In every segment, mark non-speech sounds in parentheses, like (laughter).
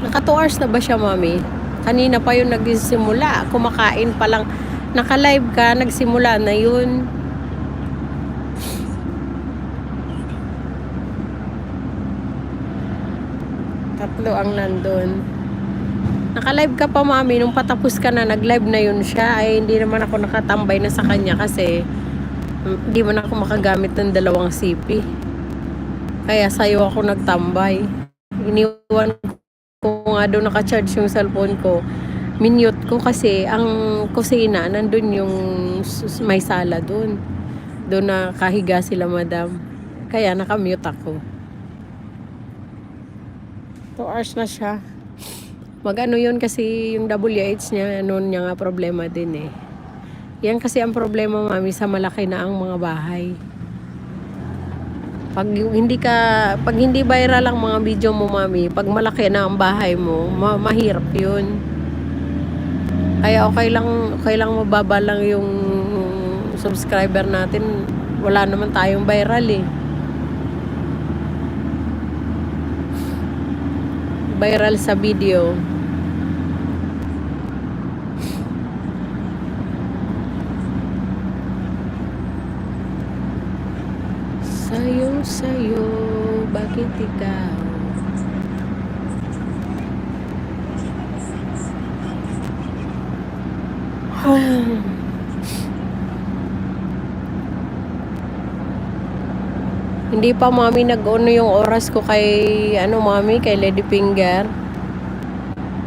Naka 2 hours na ba siya, mami? Kanina pa yun nagsimula. Kumakain pa lang. Naka-live ka, nagsimula na yun. Tatlo ang nandun. Naka-live ka pa, mami. Nung patapos ka na, nag-live na yun siya. Ay, hindi naman ako nakatambay na sa kanya kasi mm, hindi man ako makagamit ng dalawang CP. Kaya sa'yo ako nagtambay. Iniwan nga doon naka-charge yung cellphone ko. Minute ko kasi ang kusina, nandun yung may sala doon. Doon na kahiga sila, madam. Kaya nakamute ako. 2 hours na siya. Mag-ano yun kasi yung WH niya, noon niya nga problema din eh. Yan kasi ang problema, mami, sa malaki na ang mga bahay. Pag hindi ka, pag hindi viral ang mga video mo, mami, pag malaki na ang bahay mo, ma- mahirap yun. Kaya okay lang, okay lang mababa lang yung subscriber natin. Wala naman tayong viral eh. Viral sa video. Sayo, sayo, bakit ikaw? (sighs) Hindi pa mami nag-ono yung oras ko kay ano mami kay Lady Finger.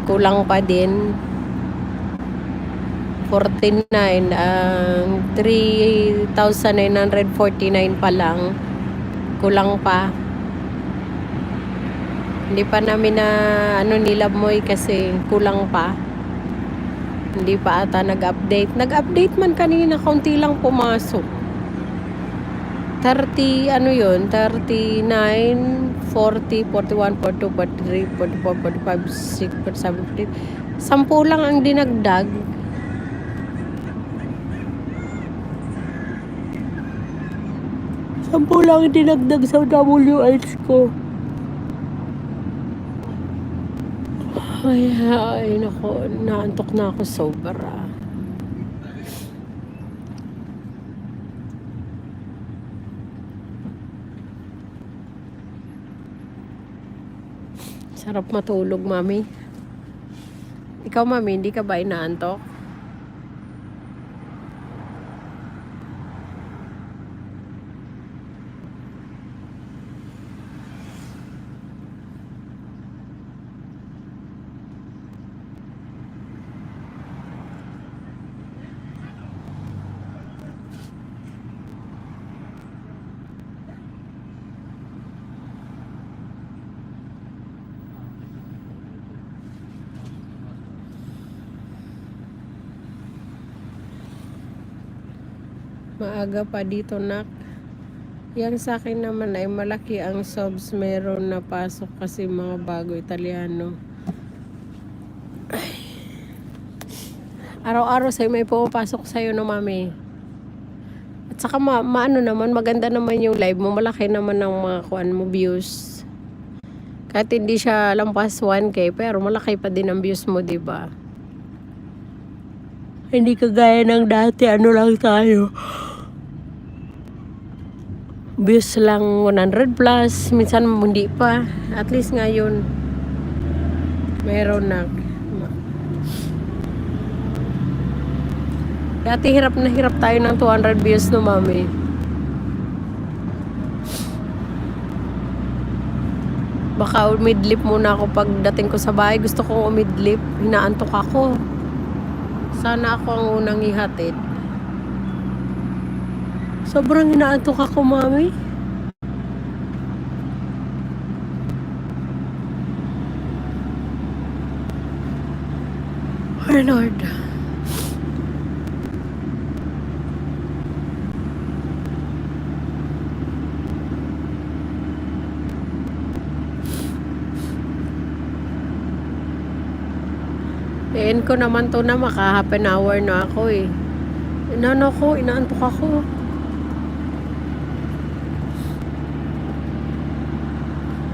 Kulang pa din. 49 ang 3,949 pa lang. Kulang pa. Hindi pa namin na ano nilab mo kasi kulang pa. Hindi pa ata nag-update. Nag-update man kanina, kaunti lang pumasok. 30, ano yun? 39, 40, 41, 42, 43, 44, 45, 46, 47, 50. Sampu lang ang dinagdag. Sampu lang ang dinagdag sa WH ko. Ay, ay, nako, naantok na ako sobra. Sarap matulog, mami. Ikaw, mami, hindi ka ba inaantok? Maaga pa dito, nak. Yan sa akin naman ay malaki ang subs meron na pasok kasi mga bago Italiano. Araw-araw sa'yo may pumapasok sa'yo no, mami. At saka ma maano naman, maganda naman yung live mo. Malaki naman ang mga kuan mo views. Kahit hindi siya lampas 1k, pero malaki pa din ang views mo, di ba? Hindi kagaya ng dati, ano lang tayo. Views lang 100 plus, minsan hindi pa. At least ngayon, meron na. Dati hirap na hirap tayo ng 200 views no, mami. Baka umidlip muna ako pagdating ko sa bahay. Gusto kong umidlip. Hinaantok ako. Sana ako ang unang ihatid. Sobrang inaantok ako, mami. Oh, Lord. Tiin ko naman to na maka hour na ako eh. Inano ko, inaantok ako.